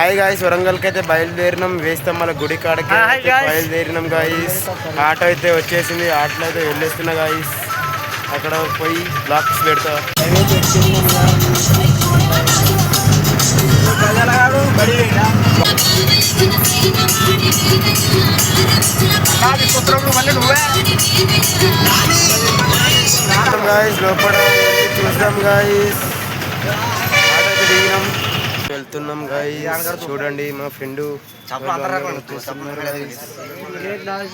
Hi guys వరంగల్కి అయితే బయలుదేరినాం వేస్తాం మళ్ళీ గుడి కాడకి. బయలుదేరినాం గాయస్ ఆటో అయితే వచ్చేసింది. ఆటోలో అయితే వెళ్ళేస్తున్నా గాయస్ అక్కడ పోయి బ్లాక్స్ పెడతా. గాయస్ లోపల చూద్దాం గాయస్ ఆటో దిగినాం. వెళ్తున్నాం గాయస్ చూడండి మా ఫ్రెండ్.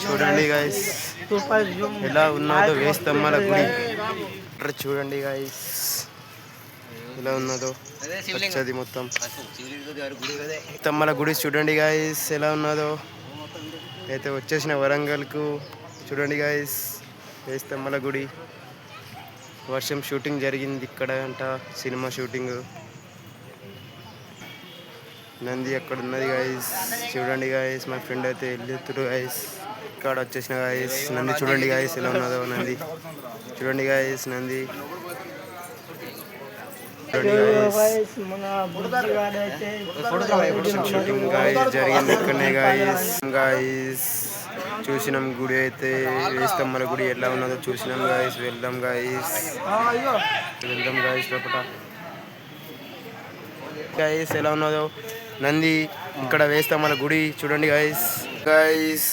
చూడండి గాయస్ ఎలా ఉన్నదో వేస్తమ్మల గుడి. చూడండి గాయస్ ఎలా ఉన్నదో. వచ్చేది మొత్తం. తమ్మల గుడి చూడండి గాయస్ ఎలా ఉన్నదో. అయితే వచ్చేసిన వరంగల్కు చూడండి గాయస్ వేస్తమ్మల గుడి. వర్షం షూటింగ్ జరిగింది ఇక్కడ అంట సినిమా షూటింగ్. నంది అక్కడ ఉన్నది గాయస్ చూడండి గాయస్ మా ఫ్రెండ్ అయితే వెళ్ళుతురు గాయస్ ఇక్కడ వచ్చేసిన గాయస్ నంది చూడండి గాయస్ ఎలా ఉన్నదో నంది. చూడండి గాయస్ నంది. షూటింగ్ గాయస్ జరిగింది ఇక్కడనే గాయస్ గాయస్ చూసినాం గుడి అయితే వేస్తాం మన గుడి ఎలా ఉన్నదో చూసినాం గాయస్ వెళ్దాం గాయస్ వెళ్దాం గాయస్ లోపల గాయస్ ఎలా ఉన్నదో నంది ఇక్కడ వేస్తాం మన గుడి. చూడండి గాయస్ గాయస్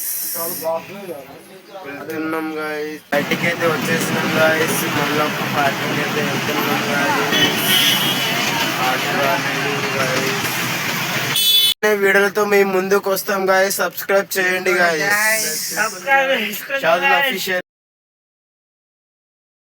వెళ్తున్నాం గాయస్ బయటికి అయితే వచ్చేసినాం గాయస్ మళ్ళీ ఒక పార్కింగ్ అయితే వెళ్తున్నాం గాయస్ వీడియోలతో మేము ముందుకు వస్తాం గాయస్ సబ్స్క్రైబ్ చేయండి గాయస్ అఫీషియల్